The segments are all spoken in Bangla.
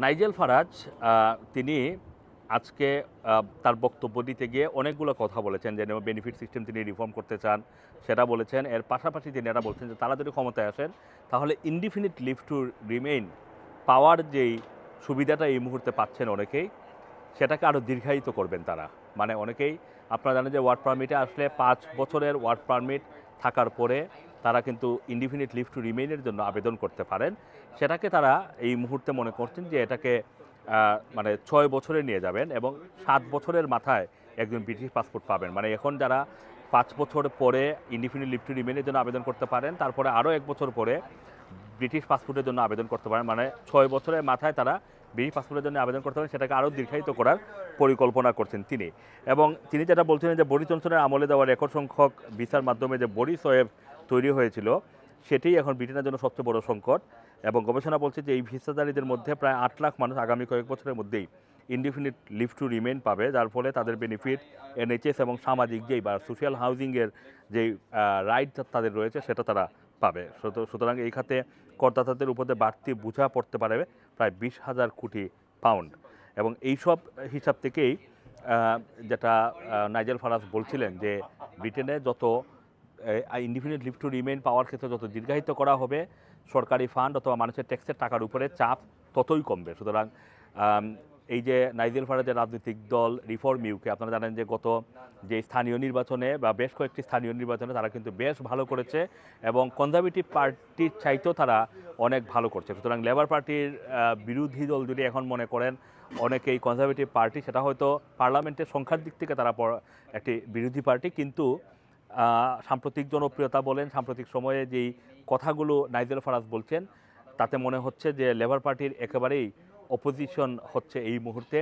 নাইজেল ফারাজ তিনি আজকে তার বক্তব্য দিতে গিয়ে অনেকগুলো কথা বলেছেন যে বেনিফিট সিস্টেম তিনি রিফর্ম করতে চান। সেটা বলেছেন। এর পাশাপাশি তিনি এটা বলছেন যে, তারা যদি ক্ষমতায় আসেন, তাহলে ইনডিফিনিট লিভ টু রিমেইন পাওয়ার যেই সুবিধাটা এই মুহূর্তে পাচ্ছেন অনেকেই, সেটাকে আরও দীর্ঘায়িত করবেন তারা। মানে অনেকেই, আপনারা জানেন যে ওয়ার্ক পারমিটে আসলে পাঁচ বছরের ওয়ার্ক পারমিট থাকার পরে তারা কিন্তু ইনডিফিনিট লিভ টু রিমেইনের জন্য আবেদন করতে পারেন। সেটাকে তারা এই মুহূর্তে মনে করছেন যে এটাকে মানে ছয় বছরে নিয়ে যাবেন এবং সাত বছরের মাথায় একজন ব্রিটিশ পাসপোর্ট পাবেন। মানে এখন যারা পাঁচ বছর পরে ইনডিফিনিট লিভ টু রিমেইনের জন্য আবেদন করতে পারেন, তারপরে আরও এক বছর পরে ব্রিটিশ পাসপোর্টের জন্য আবেদন করতে পারেন। মানে ছয় বছরের মাথায় তারা ব্রিটিশ পাসপোর্টের জন্য আবেদন করতে পারেন, সেটাকে আরও দীর্ঘায়িত করার পরিকল্পনা করছেন তিনি। এবং তিনি যেটা বলছিলেন যে বরি জনসনের আমলে দেওয়া রেকর্ড সংখ্যক ভিসার মাধ্যমে যে বরি সোয়েব তৈরি হয়েছিল সেটি এখন ব্রিটেনের জন্য সবচেয়ে বড় সংকট এবং গবেষণা বলছে যে এই ভিসাদারীদের মধ্যে প্রায় আট লাখ মানুষ আগামী কয়েক বছরের মধ্যেই ইনডিফিনিট লিভ টু রিমেইন পাবে, যার ফলে তাদের বেনিফিট এনএইচএস এবং সামাজিক যেই বা সোশ্যাল হাউজিংয়ের যেই রাইট তাদের রয়েছে সেটা তারা পাবে। সুতরাং এই খাতে করদাতাদের উপরে বাড়তি বোঝা পড়তে পারে প্রায় বিশ হাজার কোটি পাউন্ড এবং এইসব হিসাব থেকেই যেটা নাইজেল ফারাজ বলছিলেন যে ব্রিটেনে যত ইন্ডিপেন্ডেন্ট লিভ টু রিমেইন পাওয়ার ক্ষেত্রে যত দীর্ঘায়িত করা হবে, সরকারি ফান্ড অথবা মানুষের ট্যাক্সের টাকার উপরে চাপ ততই কমবে। সুতরাং এই যে নাইজেল ফারাজের রাজনৈতিক দল রিফর্ম ইউকে আপনারা জানেন যে গত যে স্থানীয় নির্বাচনে বা বেশ কয়েকটি স্থানীয় নির্বাচনে তারা কিন্তু বেশ ভালো করেছে এবং কনজারভেটিভ পার্টির চাইতেও তারা অনেক ভালো করছে। সুতরাং লেবার পার্টির বিরোধী দল যদি এখন মনে করেন, অনেকেই কনজারভেটিভ পার্টি সেটা হয়তো পার্লামেন্টের সংখ্যার দিক থেকে তারা একটি বিরোধী পার্টি কিন্তু সাম্প্রতিক জনপ্রিয়তা বলেন, সাম্প্রতিক সময়ে যেই কথাগুলো নাইজেল ফারাজ বলছেন, তাতে মনে হচ্ছে যে লেবার পার্টির একেবারেই অপোজিশন হচ্ছে এই মুহূর্তে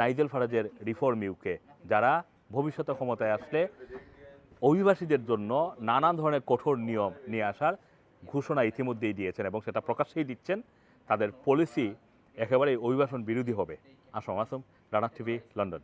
নাইজেল ফারাজের রিফর্ম ইউকে যারা ভবিষ্যতে ক্ষমতায় আসলে অভিবাসীদের জন্য নানান ধরনের কঠোর নিয়ম নিয়ে আসার ঘোষণা ইতিমধ্যেই দিয়েছেন এবং সেটা প্রকাশ্যেই দিচ্ছেন। তাদের পলিসি একেবারেই অভিবাসন বিরোধী হবে। Assam Assam Rana TV London